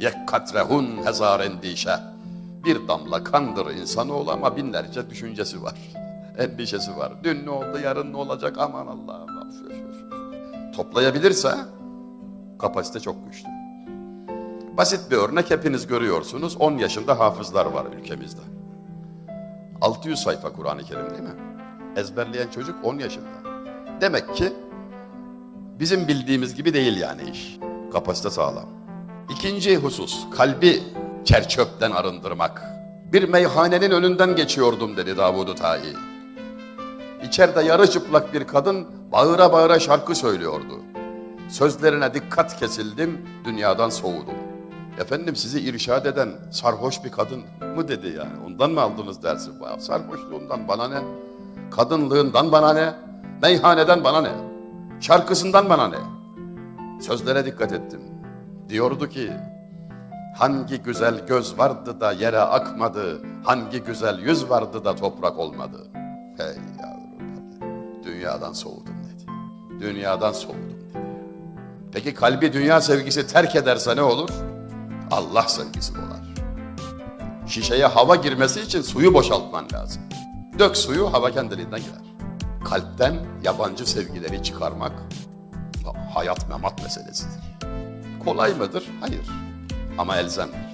Yek katrehun hezar endişe. Bir damla kandır insanoğlu ama binlerce düşüncesi var. Endişesi var. Dün ne oldu, yarın ne olacak aman Allah'ım. Toplayabilirse kapasite çok güçlü. Basit bir örnek hepiniz görüyorsunuz. 10 yaşında hafızlar var ülkemizde. 600 sayfa Kur'an-ı Kerim değil mi? Ezberleyen çocuk 10 yaşında. Demek ki bizim bildiğimiz gibi değil yani iş. Kapasite sağlam. İkinci husus, kalbi çerçöpten arındırmak. Bir meyhanenin önünden geçiyordum dedi Davud-u Tahi. İçeride yarı çıplak bir kadın bağıra bağıra şarkı söylüyordu. Sözlerine dikkat kesildim, dünyadan soğudum. Efendim sizi irşad eden sarhoş bir kadın mı dedi yani? Ondan mı aldınız dersi? Sarhoşluğundan bana ne? Kadınlığından bana ne? Meyhaneden bana ne? Şarkısından bana ne? Sözlere dikkat ettim. Diyordu ki, hangi güzel göz vardı da yere akmadı, hangi güzel yüz vardı da toprak olmadı. Hey yavrum, dünyadan soğudum dedi. Dünyadan soğudum dedi. Peki kalbi dünya sevgisi terk ederse ne olur? Allah sevgisi dolar. Şişeye hava girmesi için suyu boşaltman lazım. Dök suyu, hava kendiliğinden gider. Kalpten yabancı sevgileri çıkarmak hayat memat meselesidir. Kolay mıdır? Hayır. Ama elzemdir.